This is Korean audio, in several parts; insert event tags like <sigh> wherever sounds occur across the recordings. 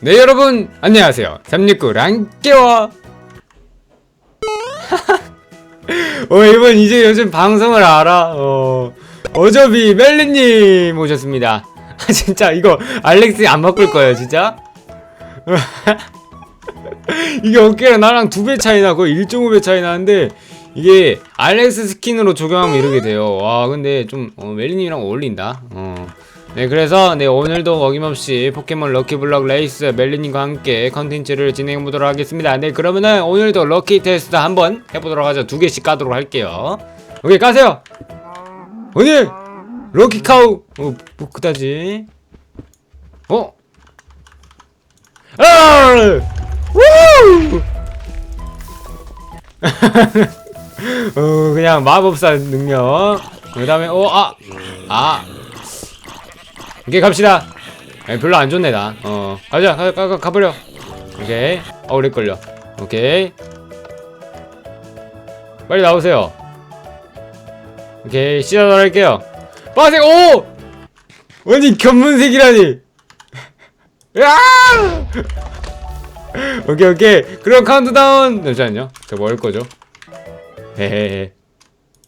네 여러분 안녕하세요. 369 랑깨와. <laughs> 어 이번 이제 요즘 방송을 알아? 어 어저비 멜리님 오셨습니다. <laughs> 아 진짜 이거 알렉스 안 바꿀 거예요 진짜? <laughs> 이게 어깨랑 나랑 두 배 차이 나 거의 1.5배 차이 나는데 이게 알렉스 스킨으로 적용하면 이렇게 돼요. 와 근데 좀 어, 멜리님이랑 어울린다. 어. 네 그래서 네 오늘도 어김없이 포켓몬 럭키블럭 레이스 멜리님과 함께 컨텐츠를 진행해 보도록 하겠습니다 네 그러면은 오늘도 럭키 테스트 한번 해보도록 하죠 두 개씩 까도록 할게요 오케이 까세요 오늘 럭키 카우 어, 뭐 그다지 어? 아! 우! <laughs> 어 그냥 마법사 능력 그 다음에 어아아 아. 오케이 갑시다. 에, 별로 안 좋네 나어. 가자 가, 가, 가, 가버려. 오케이. 어 오래 걸려 오케이. 빨리 나오세요. 오케이 시작을 할게요. 빠색 오! 아니 견문색이라니. <laughs> 야! <laughs> 오케이 오케이. 그럼 카운트다운. 잠시만요 저뭐할 거죠. 헤헤헤.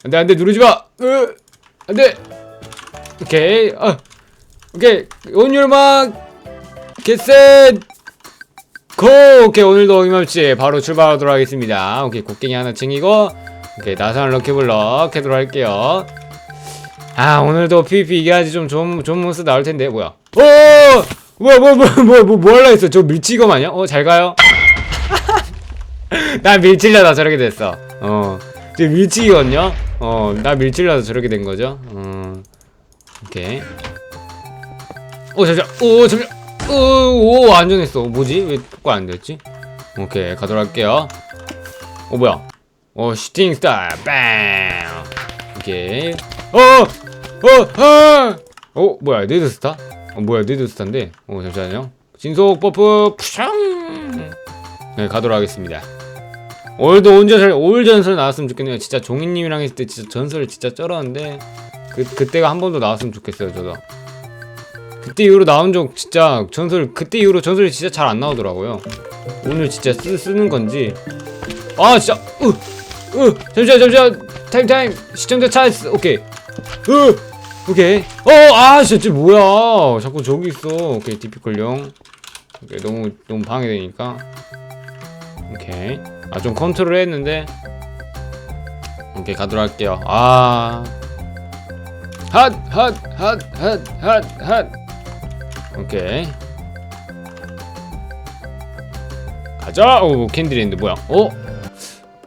안돼 안돼 누르지 마. 으, 안돼. 오케이. 아 오케이. 온율막 겟셋. 고! 오케이. 오늘도 어김없이 바로 출발하도록 하겠습니다. 오케이. 곡괭이 하나 챙기고 오케이. 나사는 럭키블럭 해도록 할게요. 아 오늘도 PVP 이겨야지 좀 좋은 좋은 모습 나올 텐데. 뭐야? 오 뭐야 뭐야 뭐야 뭐야 뭐, 뭐 할라 했어? 저 밀치검 아니야? 어 잘 가요? <laughs> 나 밀치려다 저렇게 됐어. 어. 지금 밀치기거든요? 어나 밀치려다 저렇게 된 거죠? 어. 오케이 오 잠시만. 오 잠시만. 오오 안전했어. 뭐지? 왜 똑바로 안 됐지? 오케이 가도록 할게요. 오 뭐야? 어 슈팅 스타 빵 오케이. 어어어 어 뭐야? 네드 스타? 어 뭐야? 네드 스타인데? 어 잠시만요. 진속 버프 푸샹! 네 가도록 하겠습니다. 오늘도 온전설 올 전설 나왔으면 좋겠네요. 진짜 종이님이랑 했을 때 진짜 전설 진짜 쩔었는데 그 그때가 한 번 더 나왔으면 좋겠어요 저도 그때 이후로 나온 적 진짜 전설 그때 이후로 전설이 진짜 잘 안 나오더라고요. 오늘 진짜 쓰, 쓰는 건지. 아 진짜 으 으 잠시만 잠시만. 타임 타임. 시청자 찬스 오케이. 으 오케이. 어아 진짜 뭐야? 자꾸 저기 있어. 오케이 디피컬용 오케이 너무 너무 방해되니까. 오케이. 아 좀 컨트롤 했는데. 오케이 가도록 할게요. 아. 핫 핫 핫 핫 핫 핫 오케이. 가자. 오 캔디랜드 뭐야? 어?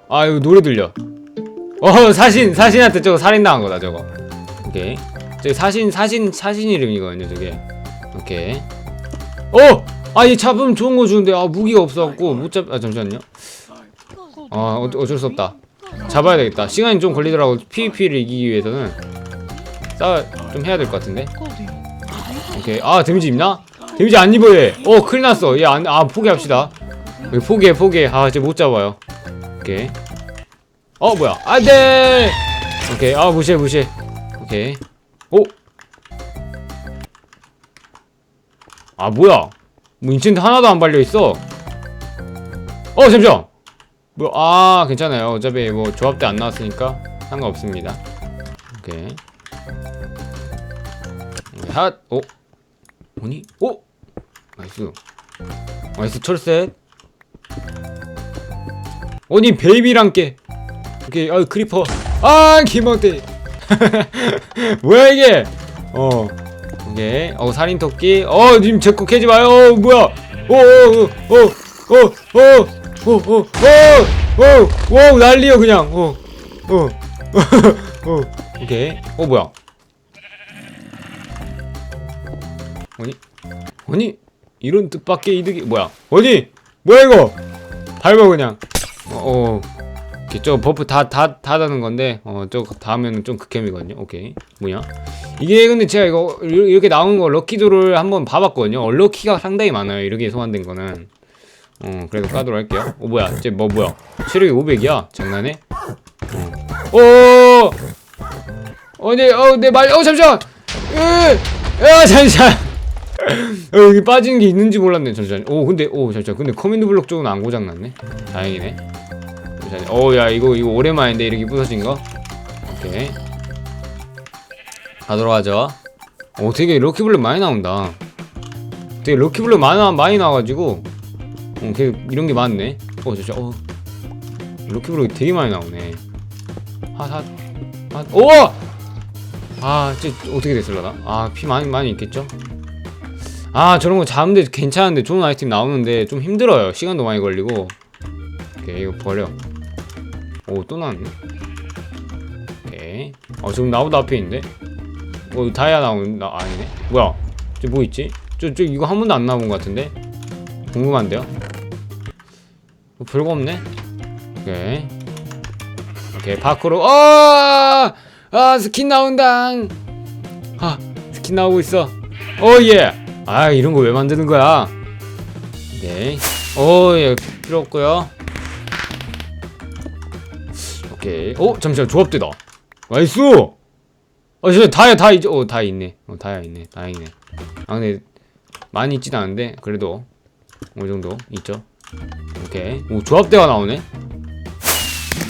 아 이거 노래 들려. 어 사신 사신한테 저거 살인당한 거다 저거. 오케이. 저기 사신 사신 사신 이름이거든요 저게. 오케이. 어! 아이 잡으면 좋은 거 주는데 아 무기가 없어갖고 못 잡 아 잠시만요. 아 어, 어쩔 수 없다. 잡아야 되겠다. 시간이 좀 걸리더라고. PVP를 이기기 위해서는. 싸 좀 해야 될 것 같은데 오케이 아 데미지 입나? 데미지 안 입어 얘어 큰일 났어. 얘안아 포기합시다. 포기해 포기해. 아 이제 못 잡아요. 오케이. 어 뭐야? 안돼 오케이. 아 무시해 무시해. 오케이. 오! 아 뭐야? 뭐 인챈트 하나도 안 발려있어. 어 잠시만! 뭐 아 괜찮아요. 어차피 뭐 조합대 안 나왔으니까 상관없습니다. 오케이. 핫! 오! 뭐니? 오! 나이스 나이스 철셋 아니 베이비랑 깨 오케이 아 크리퍼 아 기막대 뭐야 이게 어 오케이 어 살인토끼 어님 제거 캐지 마요 어 뭐야 오오오오오오오오오오 난리요 그냥 어어어 어, 오케이 어 뭐야 아니 아니 이런 뜻밖의 이득이 뭐야? 어디? 뭐야 이거? 밟아 그냥. 어, 어. 오케이 저 버프 다 다 다 다는 건데 어저 다음에는 좀 극혐이거든요. 오케이. 뭐냐? 이게 근데 제가 이거 이렇- 이렇게 나온 거 럭키도를 한번 봐봤거든요. 얼럭키가 상당히 많아요. 이렇게 소환된 거는. 어 그래도 까도록 할게요. 어 뭐야? 쟤 뭐 뭐야? 체력이 500이야? 장난해? 어. 어네 어내말어 잠시만! 으아 잠시만! 어, 여기 빠지는 게 있는지 몰랐네 잠시만 오 근데 오 잠시만 근데 커맨드 블록 쪽은 안 고장났네. 다행이네. 잠시만 오야 이거 이거 오랜만인데 이렇게 부서진 거? 오케이. 가도록 하죠. 오 되게 럭키블럭 많이 나온다. 되게 럭키블럭 많아 많이 나와가지고. 어, 그 이런 게 많네. 어 잠시만 어. 럭키블럭이 되게 많이 나오네. 핫핫 핫 오! 아, 쟤 어떻게 됐을라나? 아, 피 많이 많이 있겠죠? 아, 저런 거 잡는데 괜찮은데 좋은 아이템 나오는데 좀 힘들어요. 시간도 많이 걸리고. 오케이, 이거 버려. 오, 또 나왔네. 오케이. 어, 지금 나보다 앞에 있는데? 어, 다이아 나오는, 나, 아니네? 뭐야? 저 뭐 있지? 저, 저, 이거 한 번도 안 나온 것 같은데? 궁금한데요? 뭐 별거 없네? 오케이. 오케이, 파크로, 어! 아 스킨 나온다 아 스킨 나오고 있어 오예 아 이런 거 왜 만드는 거야? 네. 오 예 필요 없고요. 오케이. 어 잠시만 조합대다. 나이스! 어 진짜 다야 다 있죠 어다 있네. 어 다야 있네. 다행이네. 아 근데 많이 있진 않은데 그래도 어느 정도 있죠? 오케이. 오 조합대가 나오네.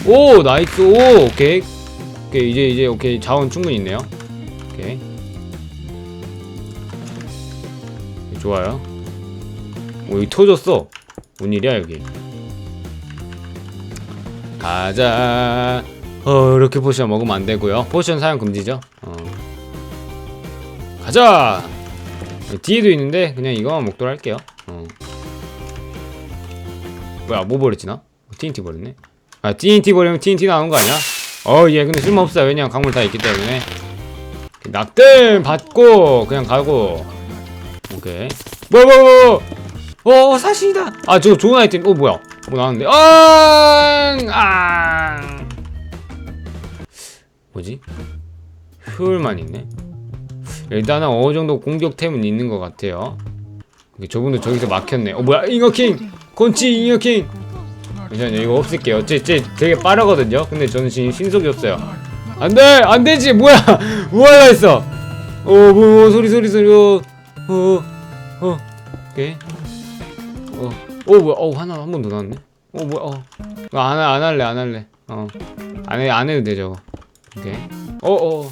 오 나이스. 오 오케이. 오케이 이제 이제 오케이. 자원 충분히 있네요. 오케이 좋아요. 오 여기 터졌어. 뭔 일이야 여기? 가자. 어 이렇게 포션 먹으면 안 되고요. 포션 사용 금지죠. 어. 가자. 뒤에도 있는데 그냥 이거만 먹도록 할게요. 어. 뭐야 뭐 버렸지 나? TNT 버렸네. 아 TNT 버리면 TNT 나오는 거 아니야? 어, 예, 근데 쓸모없어요. 왜냐면 강물 다 있기 때문에. 낙댐 받고, 그냥 가고. 오케이. 뭐야, 뭐야, 뭐야, 뭐야. 어, 사신이다. 아, 저거 좋은 아이템. 어, 뭐야. 뭐 나왔는데. 아, 아. 뭐지? 효율만 있네. 일단은 어느 정도 공격템은 있는 것 같아요. 저분도 저기서 막혔네. 어, 뭐야. 잉어킹! 콘치 잉어킹! 잠시만요 이거 없앨게요 쟤, 쟤 되게 빠르거든요 근데 저는 지금 신속이 없어요 안돼 안되지 뭐야 <laughs> 뭐하나 했어 어뭐 뭐, 소리 소리 소리 어 어어 어, 오케이. 어 어 뭐야? 어 하나 한 번 더 나왔네. 어 뭐야? 어안 안 할래 안 할래. 어 안해 안 해도 돼 저거. 오케이. 어 어.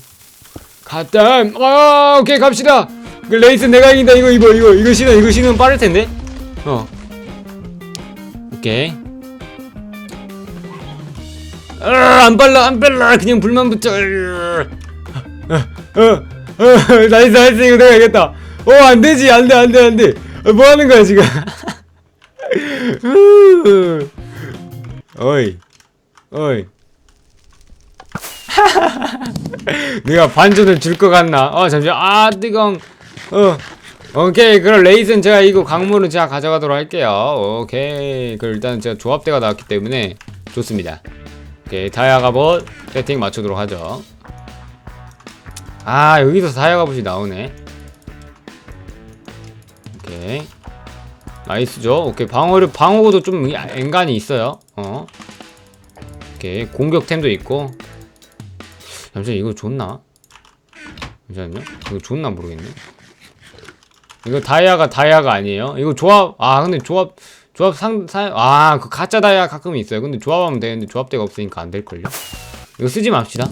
갔다. 아 오케이 갑시다. 그 레이스 내가 이긴다. 이거 이거 이거 이거 신어 이거 신으면 빠를 텐데. 어. 오케이. 아, 안 빨라 안 빨라. 그냥 불만 붙여. 으, 어, 어, 어, 나이스 나이스. 이거 내가 이겼다 어 안되지 안돼 안돼 안돼. 어, 뭐 하는 거야 지금? 으, <laughs> 어이 어이. <laughs> 내가 반전을 줄 것 같나? 어 잠시만. 아 뜨거운. 어 오케이. 그럼 레이스는 제가 이거 강물은 제가 가져가도록 할게요. 오케이. 그 일단 제가 조합대가 나왔기 때문에 좋습니다. 오케이. 다이아 갑옷 세팅 맞추도록 하죠. 아 여기서 다이아 갑옷이 나오네 오케이 나이스죠. 오케이. 방어를 방어도 좀 앵간이 있어요. 어. 오케이. 공격템도 있고. 잠시만 이거 좋나? 잠시만요. 이거 좋나 모르겠네. 이거 다이아가 다이아가 아니에요? 이거 조합 아 근데 조합 조합 상, 상, 아, 그 가짜 다이아 가끔 있어요. 근데 조합하면 되는데 조합대가 없으니까 안 될걸요? 이거 쓰지 맙시다.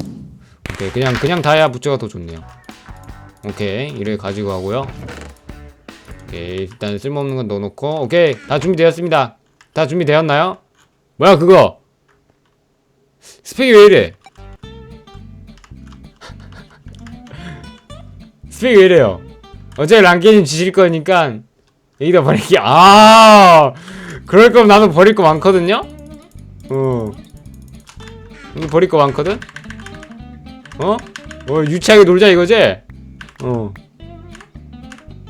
오케이, 그냥, 그냥 다이아 부츠가 더 좋네요. 오케이, 이래 가지고 가고요. 오케이, 일단 쓸모없는 건 넣어놓고, 오케이, 다 준비되었습니다. 다 준비되었나요? 뭐야, 그거? 스펙이 왜 이래? <laughs> 스펙이 왜 이래요? 어차피 랑게님 지실 거니까, 여기다 버릴게. 아, 그럴 거면 나도 버릴 거 많거든요? 어. 버릴 거 많거든? 어? 어, 유치하게 놀자 이거지? 어.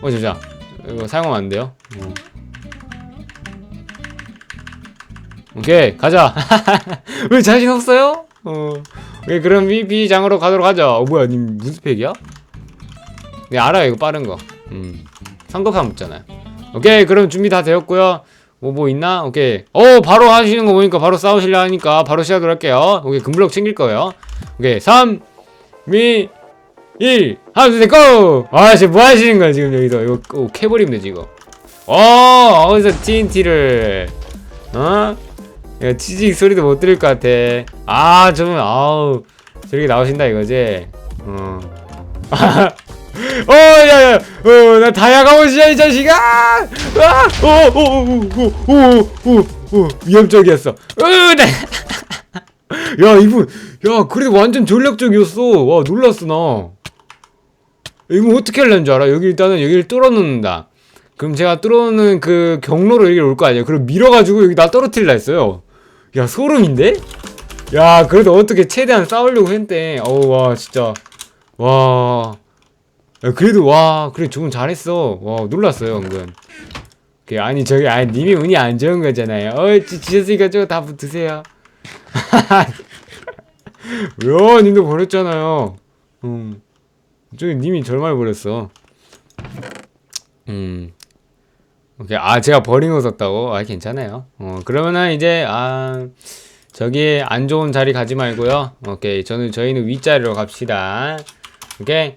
어, 잠시만. 이거 사용하면 안 돼요. 어. 오케이, 가자. <laughs> 왜 자신 없어요? 어. 오케이, 그럼 VP장으로 가도록 하죠. 어, 뭐야, 님 무슨 팩이야? 네, 알아요, 이거 빠른 거. 음. 성급함 없잖아요. 오케이, 그럼 준비 다 되었고요. 뭐, 뭐 있나? 오케이. 어, 바로 하시는 거 보니까 바로 싸우실라 하니까 바로 시작을 할게요. 오케이, 금블럭 챙길 거예요. 오케이, 3, 2, 2, 하면 돼, 고! 아, 지금 뭐 하시는 거야, 지금 여기서. 이거, 오, 캐버리면 되지, 이거. 어, 어디서 TNT를. 어? 치직 소리도 못 들을 것 같아. 아, 좀, 아우. 저렇게 나오신다, 이거지? 어. <laughs> 어, 야, 야, 어, 나 다야 가오시야, 이 자식아! 아! 어, 어, 어, 어, 어, 어, 어, 어, 어 위험적이었어. 으, 나. 네. <laughs> 야, 이분. 야, 그래도 완전 전략적이었어. 와, 놀랐어, 나. 이거 어떻게 하려는 줄 알아? 여기 일단은 여기를 뚫어놓는다. 그럼 제가 뚫어놓는 그 경로로 여기 올 거 아니야? 그럼 밀어가지고 여기 나 떨어뜨릴라 했어요. 야, 소름인데? 야, 그래도 어떻게 최대한 싸우려고 했대. 어우, 와, 진짜. 와. 야, 그래도, 와, 그래, 조금 잘했어. 와, 놀랐어요, 은근. 그, 아니, 저기, 아니, 님이 운이 안 좋은 거잖아요. 어, 지, 지셨으니까 저거 다 드세요. <laughs> 왜요? 님도 버렸잖아요. 음. 저기 님이 절말 버렸어. 음. 오케이. 아, 제가 버린 거 썼다고? 아, 괜찮아요. 어, 그러면은 이제, 아, 저기 안 좋은 자리 가지 말고요. 오케이. 저는, 저희는 윗자리로 갑시다. 오케이.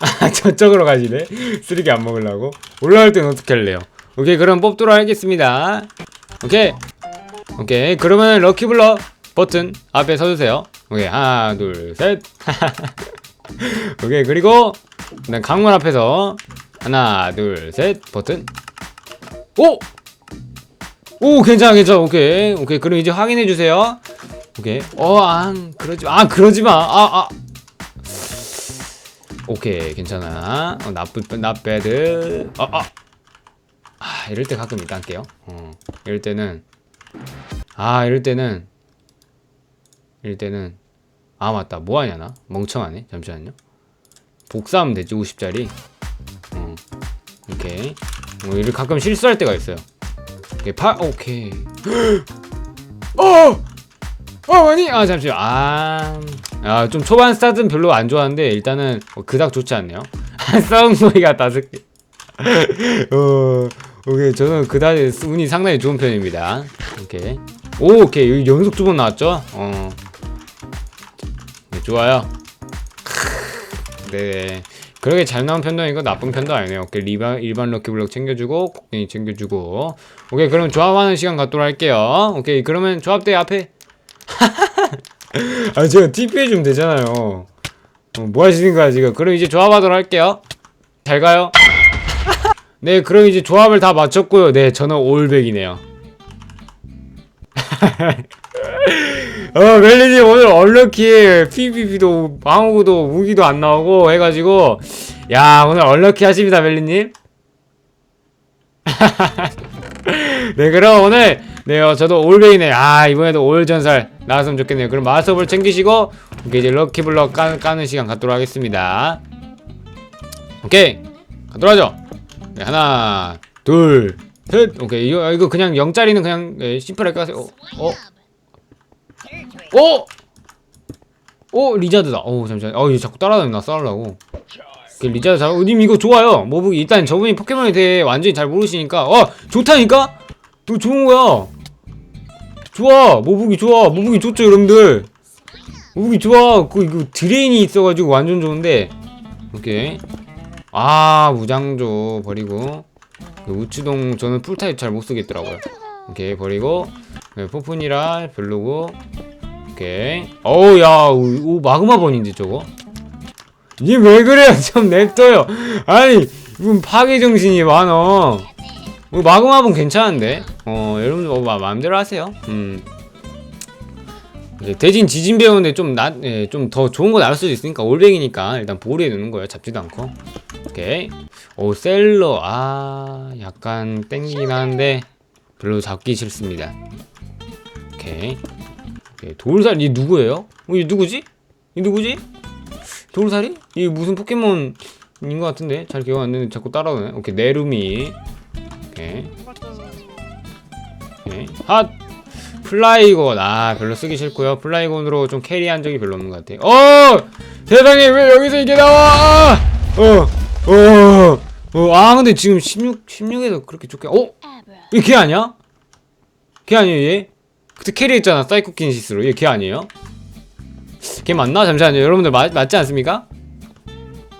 아, <laughs> 저쪽으로 가시네. <laughs> 쓰레기 안 먹으려고. 올라갈 땐 어떻게 할래요? 오케이. 그럼 뽑도록 하겠습니다. 오케이. 오케이. 그러면 럭키블럭 버튼 앞에 서주세요. 오케이. 하나, 둘, 셋. <laughs> 오케이. 그리고, 그다음 강문 앞에서 하나, 둘, 셋. 버튼. 오! 오, 괜찮아, 괜찮아. 오케이. 오케이. 그럼 이제 확인해 주세요. 오케이. 어, 안, 그러지 마. 아, 그러지 마. 아, 아. 오케이. 괜찮아. 어, 나쁘, 나배드. 아, 아. 아, 이럴 때 가끔 일단 할게요. 어, 이럴 때는. 아, 이럴 때는. 이럴 때는. 아, 맞다. 뭐 하냐, 나? 멍청하네. 잠시만요. 복사하면 되지, 50짜리. 어, 오케이. 어, 이를 가끔 실수할 때가 있어요. 오케이, 파, 오케이. <gasps> 어! 어, 아니, 아, 잠시만. 아, 아, 좀 초반 스타트는 별로 안 좋아하는데, 일단은, 어, 그닥 좋지 않네요. <laughs> 싸움 소리가 다섯 개. 어, 오케이. 저는 그닥 운이 상당히 좋은 편입니다. 오케이. 오, 오케이. 여기 연속 두 번 나왔죠? 어. 네, 좋아요. 네. 그렇게 잘 나온 편도 아니고 나쁜 편도 아니네요. 오케이. 일반, 일반 럭키블럭 챙겨주고, 곡괭이 챙겨주고. 오케이. 그럼 조합하는 시간 갖도록 할게요. 오케이. 그러면 조합대 앞에. <laughs> 아, 제가 TP 해주면 되잖아요. 어, 뭐 하시는 거야, 지금. 그럼 이제 조합하도록 할게요. 잘 가요. 네, 그럼 이제 조합을 다 마쳤고요. 네, 저는 올백이네요. <laughs> 어, 멜리님 오늘 얼럭키 PVP도 방어구도 무기도 안 나오고 해가지고 야 오늘 얼럭키 하십니다 멜리님. <laughs> 네 그럼 오늘 네 어, 저도 올베이네 아 이번에도 올 전설 나왔으면 좋겠네요. 그럼 마스업을 챙기시고 오케이 이제 럭키블럭 까, 까는 시간 갖도록 하겠습니다. 오케이 가도록 하죠. 네, 하나 둘 셋. 오케이 이거 이거 그냥 0짜리는 그냥 네, 심플하게 까세요. 어? 어? 오! 오 리자드다. 오 잠시만. 어 이거 자꾸 따라다니나 싸우려고. 그 리자드 잘. 어, 님 이거 좋아요. 모북이 일단 저분이 포켓몬에 대해 완전히 잘 모르시니까 어 좋다니까. 이거 좋은 거야. 좋아 모북이 좋아 모북이 좋죠 여러분들. 모북이 좋아. 그 이거 드레인이 있어가지고 완전 좋은데. 오케이. 아 무장조 버리고 그 우치동 저는 풀타입 잘 못 쓰겠더라고요. 오케이 버리고 네, 포푼이라 별로고 오케이 어우 야 오, 오, 마그마 번인데 저거. 니 왜 그래요? <laughs> 좀 냅둬요. 아니 이분 파괴 정신이 많어. 어, 마그마 번 괜찮은데? 어 여러분들 뭐 마, 마음대로 하세요. 음. 이제 대진 지진 배우는데 좀낫좀더 좋은 거 나올 수도 있으니까 올백이니까 일단 보리해 두는 거예요. 잡지도 않고. 오케이. 오 셀러. 아 약간 땡기긴 하는데 별로 잡기 싫습니다. 오케이. 오케이. 돌살 이 누구예요? 어, 이 누구지? 이 누구지? 돌살이? 이 무슨 포켓몬인 것 같은데 잘 기억 안 나는데 자꾸 따라오네. 오케이 네루미. 오케이. 오케이. 핫 플라이곤 아 별로 쓰기 싫고요. 플라이곤으로 좀 캐리한 적이 별로 없는 것 같아. 어 세상에 왜 여기서 이게 나와? 어어어 어, 아 근데 지금 16 16에서 그렇게 좋게 어? 이걔 아니야? 걔 아니에요 얘? 그때 캐리 했잖아 사이코킨시스로. 얘 걔 아니에요? 걔 맞나? 잠시만요. 여러분들 맞, 맞지 않습니까?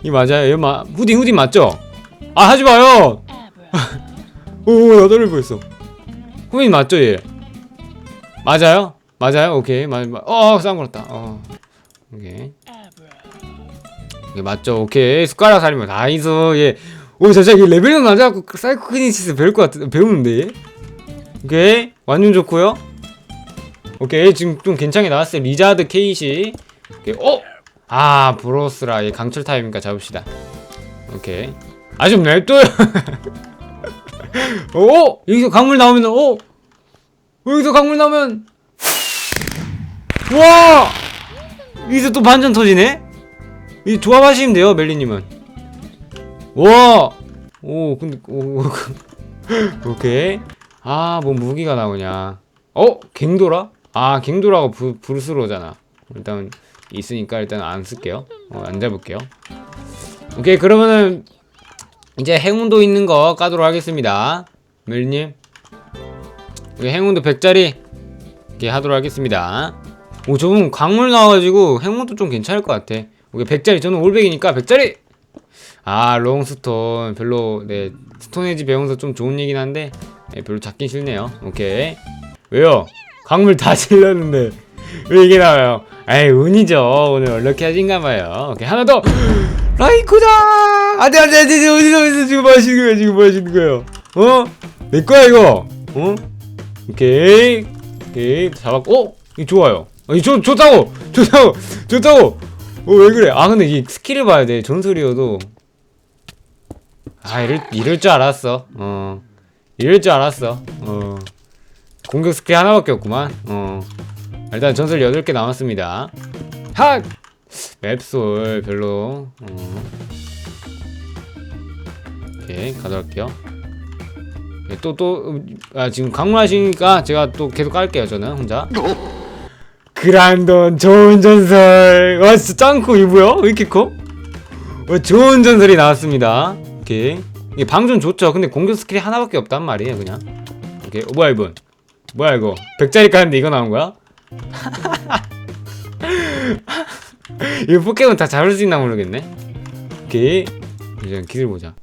이 맞아요. 얘 마, 후딘 후딘 맞죠? 아 하지 마요! <laughs> 오나 떨릴 뻔했어. 후딘 맞죠 얘? 맞아요? 맞아요? 오케이. 맞, 맞, 어 싸움 걸었다. 어. 오케이. 이게 맞죠? 오케이. 숟가락 살리면 나이스 얘오 진짜 이 레벨은 낮아갖고 사이코키니시스 배울 것 같은 배우는데 얘? 오케이. 완전 좋고요 오케이 지금 좀 괜찮게 나왔어요. 리자드 케이시. 오케이. 어? 아 브로스라. 얘 강철 타입이니까 잡읍시다. 오케이. 아 좀 냅둬요. <laughs> 어? 여기서 강물 나오면 어? 여기서 강물 나오면. 와! 여기서 또 반전 터지네? 이 조합하시면 돼요 멜리님은. 와 오 근데 오, 오, <laughs> 오케이. 아 뭐 무기가 나오냐. 어? 갱도라? 아 갱도라가 부, 브루스로잖아. 일단 있으니까 일단 안 쓸게요. 어, 안 잡을게요. 오케이 그러면은 이제 행운도 있는 거 까도록 하겠습니다. 멜리님. 우리 행운도 100짜리 이렇게 하도록 하겠습니다. 오 저분 광물 나와가지고 행운도 좀 괜찮을 것 같아. 오케이 100짜리. 저는 올백이니까 100짜리! 아 롱스톤. 별로 네 스톤에지 배우면서 좀 좋은 얘긴 한데 네, 별로 잡긴 싫네요. 오케이. 왜요? 광물 다 질렀는데 왜 이게 나와요? 에이 운이죠. 오늘 얼럭키 하신가봐요. 오케이 하나 더! 라이코다! 안돼 안돼 안돼 어디서 어디서 지금 뭐 하시는 거예요? 지금 뭐 하시는 거예요? 어? 내 거야 이거! 어? 오케이. 오케이 잡았고. 어? 이거 좋아요. 어, 이거 좋, 좋다고! 좋다고! 좋다고! 어 왜 그래? 아 근데 이 스킬을 봐야 돼 전설이어도. 아 이럴 이럴 줄 알았어. 어. 이럴 줄 알았어. 어 공격 스킬 하나밖에 없구만. 어. 일단 전설 8개 남았습니다. 핫! 맵솔 별로. 어. 오케이 가져갈게요. 또 또 아 지금 강물하시니까 제가 또 계속 깔게요 저는 혼자. 그란돈 좋은 전설! 와 진짜 짱코 이 뭐야? 왜 이렇게 커? 어, 좋은 전설이 나왔습니다. 오케이. 방좀 좋죠? 근데 공격 스킬이 하나밖에 없단 말이에요 그냥. 오케이 어, 뭐야 이분 뭐야 이거? 100짜리 까는데 이거 나온 거야? <laughs> 이거 포켓몬 다 잡을 수 있나 모르겠네. 오케이. 이제 기술 보자.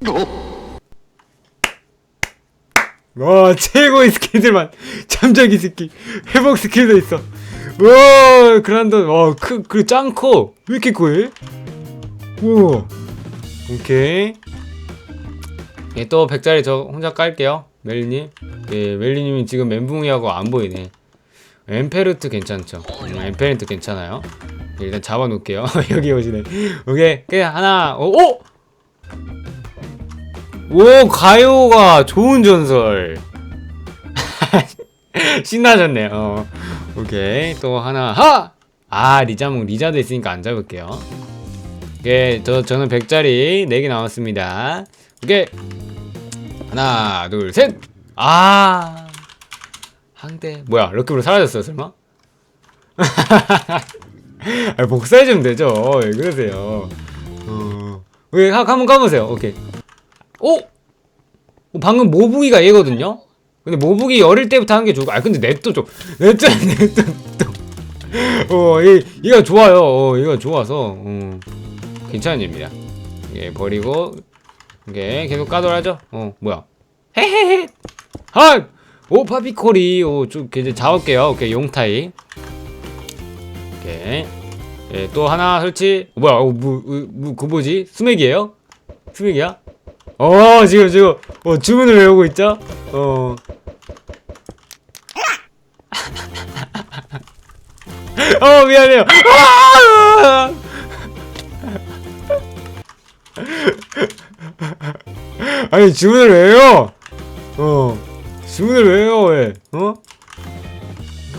와 최고의 스킬들만. 잠자기 스킬. 회복 스킬도 있어. 와 그란돈 와크그 짱커. 왜 이렇게 커해? 우와 오케이. 예, 또 100짜리 저 혼자 깔게요 멜리님 예 멜리님이 지금 멘붕이하고 안 보이네. 엠페르트 괜찮죠? 음, 엠페르트 괜찮아요? 예, 일단 잡아놓을게요. <laughs> 여기 오시네. 오케이 그냥 하나 오! 오! 오 가요가 좋은 전설. <laughs> 신나졌네 어 오케이 또 하나 하! 아 리자몽 리자도 있으니까 안 잡을게요. 오케이 저, 저는 100짜리 4개 나왔습니다. 오케이 하나 둘 셋아 한대. 뭐야 럭키브로 사라졌어요 설마? <laughs> 아, 복사해 주면 되죠. 왜 그러세요? 어... 왜 한- 한번 까보세요. 오케이. 오! 어, 방금 모부기가 얘거든요? 근데 모부기 어릴 때부터 하는 게 좋고 아 근데 냅둬 좀 냅둬 냅둬 <laughs> 어 이, 이가 좋아요. 어 이가 좋아서 어, 괜찮은 일입니다. 예 버리고 이게 계속 까도록 하죠? 어. 뭐야? 헤헤헤! 핫오 파피콜이. 오좀 이제 잡을게요. 오케이 용타이. 오케이. 예, 또 하나 설치. 어, 뭐야? 어, 뭐, 뭐, 뭐, 그 뭐지? 스맥이에요? 스맥이야? 어 지금 지금. 어 주문을 외우고 있죠? 어. <laughs> 어 미안해요. <laughs> 아니 주문을 왜요? 어 주문을 왜요 왜? 어?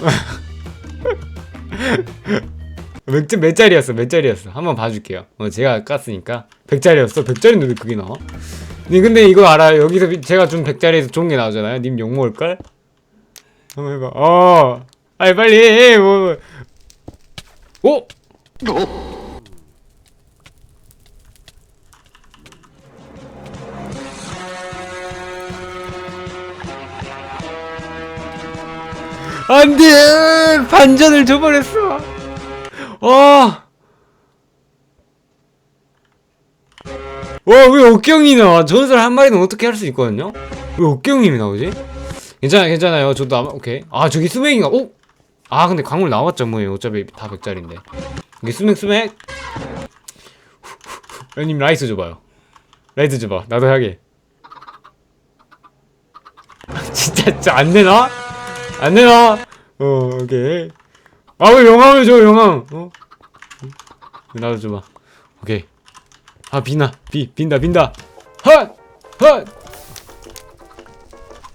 <laughs> 몇, 몇 짜리였어 몇 짜리였어 한번 봐줄게요 어 제가 깠으니까 100짜리였어 100짜리인데 그게 나와? 님 근데 이거 알아요 여기서 미- 제가 준 100짜리에서 좋은 게 나오잖아요 님 욕먹을걸? 한번 해봐 어 아니 빨리 해 뭐. 오! 안돼 반전을 줘버렸어. 어. 와왜 옥경이 나와 전설 한 마리는 어떻게 할 수 있거든요? 왜 옥경님이 나오지? 괜찮아 괜찮아요. 저도 아마 오케이. 아 저기 수맥인가? 오? 아 근데 광물 나왔죠 뭐 어차피 다 100짜리인데. 이게 수맥 수맥. 형님 라이스 줘봐요. 라이스 줘봐. 나도 하게. <laughs> 진짜 진짜 안 되나? 안 되나? 어 오케이 아 왜 영함을 줘 영함 어? 나도 줘봐. 오케이. 아 비나. 비 빈다 빈다 헛헛!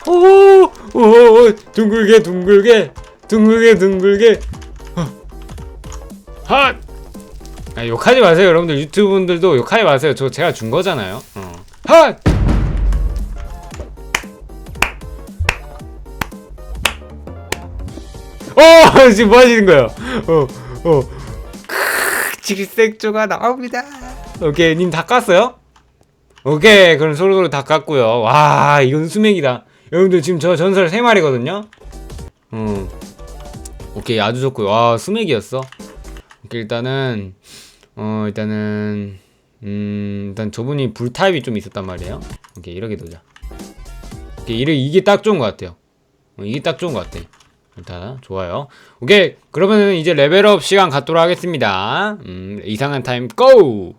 오오 둥글게 둥글게. 둥글게 둥글게. 헛! 아, 욕하지 마세요 여러분들. 유튜브 분들도 욕하지 마세요. 저 제가 준 거잖아요. 어. 헛 어, <laughs> 지금 뭐 하시는 거예요? 어, 어. 크으, 질색조가 나옵니다. 오케이, 님 다 깠어요? 오케이, 그럼 서로서로 다 깠고요. 와, 이건 수맥이다. 여러분들 지금 저 전설 3 마리거든요? 음. 오케이, 아주 좋고요. 와, 수맥이었어. 오케이, 일단은, 어, 일단은, 음, 일단 저분이 불 타입이 좀 있었단 말이에요. 오케이, 이렇게. 오케이, 이게, 딱 좋은 것 같아요. 어, 이게 딱 좋은 것 같아. 일단 좋아요. 오케이 그러면은 이제 레벨업 시간 갖도록 하겠습니다. 음, 이상한 타임 고!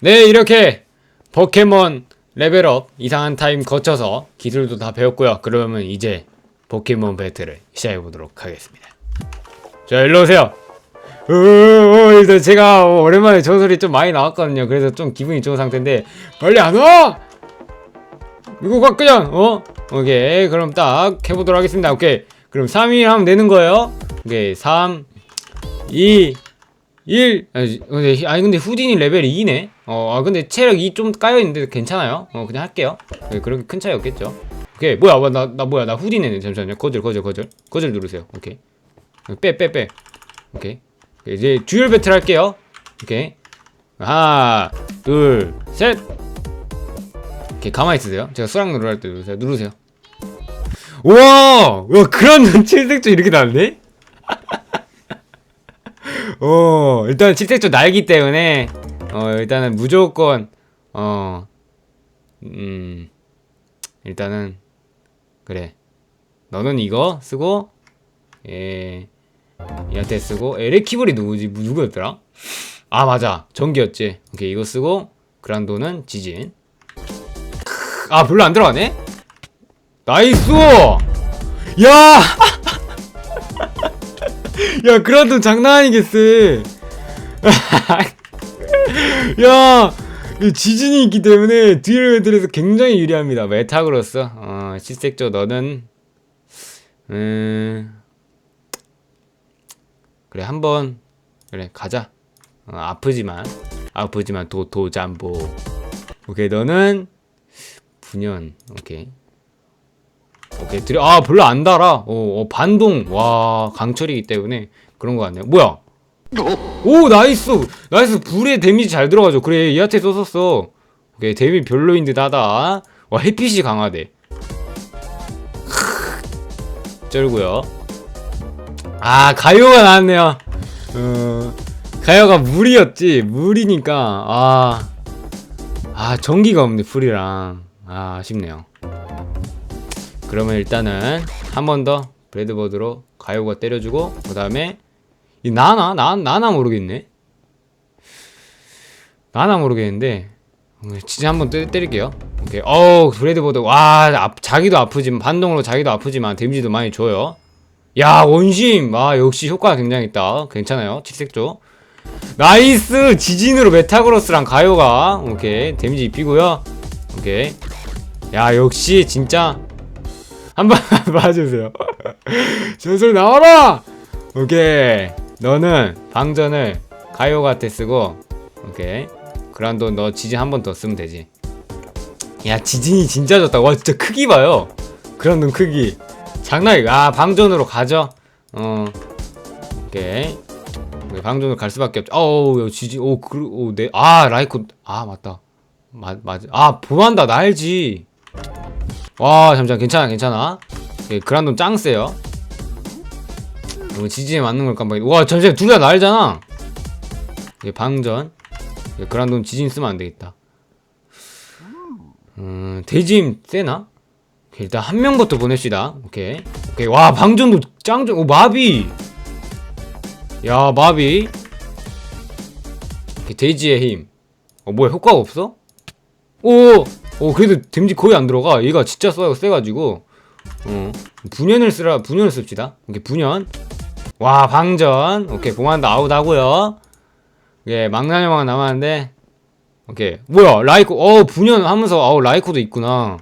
네 이렇게 포켓몬 레벨업 이상한 타임 거쳐서 기술도 다 배웠고요. 그러면 이제 포켓몬 배틀을 시작해 보도록 하겠습니다. 자 일로 오세요. 어, 어, 일단 제가 오랜만에 전설이 좀 많이 나왔거든요. 그래서 좀 기분이 좋은 상태인데 빨리 안 와! 이거 가 그냥 어? 오케이 그럼 딱 해보도록 하겠습니다. 오케이 그럼 3일 하면 되는 거예요. 오케이 3 2 1 아니 근데 후딘이 레벨이 2네. 어 아 근데 체력 2 좀 까여 있는데 괜찮아요. 어 그냥 할게요. 네, 그렇게 큰 차이 없겠죠. 오케이 뭐야 뭐, 나, 나 뭐야 나 후딘이네 잠시만요. 거절 거절 거절 거절 누르세요. 오케이 빼 빼 빼. 오케이 이제 듀얼 배틀 할게요. 오케이 하나 둘 셋. 오케이 가만히 있으세요. 제가 수락 누르할 때 누르세요. 누르세요. 우와! 와, 그런 <laughs> 칠색조 이렇게 나왔네? <laughs> 어, 일단 칠색조 날기 때문에, 어, 일단은 무조건, 어, 음, 일단은, 그래. 너는 이거 쓰고, 예, 얘한테 쓰고, 에레키블이 누구지? 누구였더라? 아, 맞아. 전기였지. 오케이, 이거 쓰고, 그란도는 지진. 아, 별로 안 들어가네? 나이스! 야! <laughs> 야, 그라도 장난 아니겠어. <laughs> 야! 이 지진이 있기 때문에 듀얼배틀에서 굉장히 유리합니다. 메타그로스. 어, 실색조 너는 음 그래 한번 그래 가자. 어, 아프지만 아프지만 도 도 잠보. 오케이 너는 분연 오케이 오케이 드려. 아 별로 안 달아. 어, 어 반동. 와 강철이기 때문에 그런 거 같네요. 뭐야? 오 나이스! 나이스! 불에 데미지 잘 들어가죠. 그래 얘한테 썼었어. 오케이 데미 별로인 듯 하다. 와 햇빛이 강하대. 쩔고요. 아 가요가 나왔네요. 어 가요가 물이었지. 물이니까. 아아 전기가 없네 불이랑. 아 아쉽네요 그러면 일단은 한 번 더 브레드버드로 가요가 때려주고 그 다음에 이 나나? 나, 나나 모르겠네. 나나 모르겠는데 음, 진짜 한번 때, 때릴게요. 오케이 어우 브레드버드 와 아, 자기도 아프지만 반동으로 자기도 아프지만 데미지도 많이 줘요. 야 원심! 아 역시 효과가 굉장히 있다. 괜찮아요. 칠색조. 나이스! 지진으로 메타그로스랑 가요가 오케이 데미지 입히고요. 오케이 야 역시 진짜 한번 <laughs> 봐주세요. <laughs> 전설 나와라! 오케이. 너는 방전을 가요가테 쓰고, 오케이. 그란도 너 지진 한 번 더 쓰면 되지. 야, 지진이 진짜 좋다. 와, 진짜 크기 봐요. 그란돈 크기. 장난이, 아, 방전으로 가죠. 어. 오케이. 오케이, 방전으로 갈 수밖에 없죠. 어우, 지진, 오, 그, 오, 네. 아, 라이코, 아, 맞다. 맞, 맞, 아, 보안다, 나 알지. 와 잠시만 괜찮아 괜찮아 예, 그란돈 짱 세요 어, 지진에 맞는 걸까 봐. 와 잠시만 둘 다 날잖아 예, 방전 예, 그란돈 지진 쓰면 안 되겠다 음, 대짐 세나? 일단 한 명부터 보냅시다. 오케이. 오케이. 와, 방전도 짱좀 오, 마비. 야, 마비. 돼지의 힘. 어, 뭐야, 효과가 없어? 오! 오, 그래도 데미지 거의 안 들어가. 얘가 진짜 써, 세가지고. 어. 분연을 쓰라, 분연을 씁시다. 오케이, 분연. 와, 방전. 오케이, 공한도 아웃 하고요. 예, 망나뇽만 남았는데. 오케이. 뭐야, 라이코. 어, 분연 하면서, 아우, 라이코도 있구나.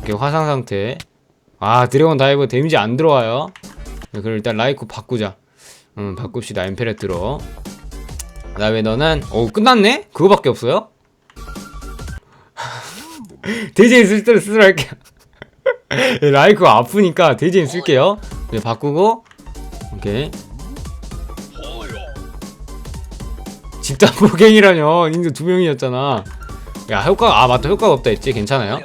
오케이, 화상 상태. 아, 드래곤 다이브 데미지 안 들어와요. 네, 그럼 일단 라이코 바꾸자. 음, 바꿉시다. 엠페레트로. 그 다음에 너는, 오, 끝났네? 그거밖에 없어요? 대제인 쓸 때를 쓰도록 할게요. 라이코 아프니까 대제인 쓸게요. 네, 바꾸고, 오케이. 집단 폭행이라뇨. 닌자 두 명이었잖아. 야, 효과, 아, 맞다. 효과가 없다 했지. 괜찮아요?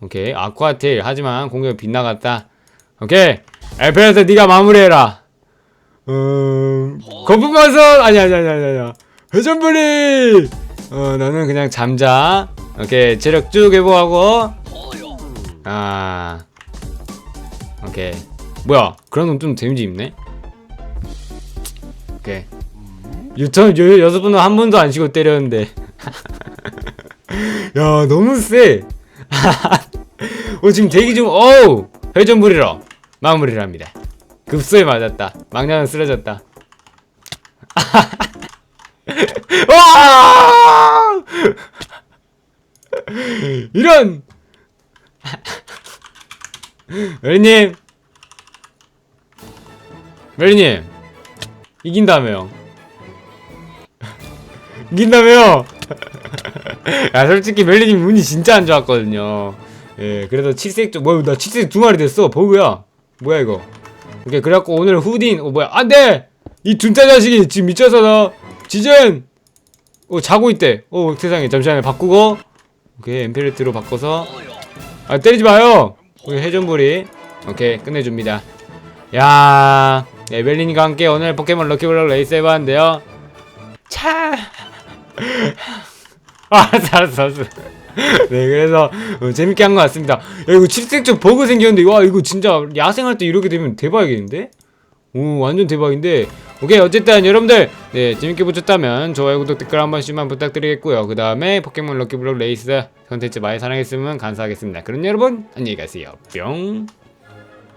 오케이. 아쿠아테일. 하지만 공격이 빗나갔다. 오케이. 에페레트 네가 마무리해라. 음, 거품마선 아니 아니 아니 아니 아니. 회전불이. 어, 너는 그냥 잠자. 오케이. 체력 쭉 회복하고. 아. 오케이. 뭐야? 그런 놈좀 데미지 입네. 오케이. 유턴 요 여섯 분은 한 번도 안 쉬고 때렸는데. <laughs> 야 너무 세. <laughs> 어 지금 대기 중 어우 회전불이로 마무리랍니다. 급소에 맞았다. 망냐는 쓰러졌다. <laughs> <laughs> 와! 이런 멜리님 멜리님 이긴다며요. <laughs> 이긴다며요. <laughs> 야 솔직히 멜리님 운이 진짜 안 좋았거든요. 예, 그래서 칠색 좀 뭐야 나 칠색 두 마리 됐어 버그야. 뭐야 이거? 오케이 그래갖고 오늘 후딘 어 뭐야 안 돼 이 둔짜 자식이 지금 미쳐서 나 지젠 어 자고 있대. 어 세상에 잠시만요 바꾸고 오케이 엠페리트로 바꿔서 아 때리지 마요. 우리 해전불이 오케이 끝내줍니다. 야, 네, 멜린과 함께 오늘 포켓몬 럭키블럭 레이스 해봤는데요. 차. <laughs> 아, 알았어, 알았어, 알았어. 네, 그래서 어, 재밌게 한 것 같습니다. 야, 이거 칠색적 버그 생겼는데, 와, 이거 진짜 야생할 때 이렇게 되면 대박이겠는데? 오, 완전 대박인데. 오케이, 어쨌든 여러분들, 네, 재밌게 보셨다면 좋아요, 구독, 댓글 한 번씩만 부탁드리겠고요. 그 다음에 포켓몬 럭키블럭 레이스 컨텐츠 많이 사랑했으면 감사하겠습니다. 그럼 여러분, 안녕히 가세요. 뿅.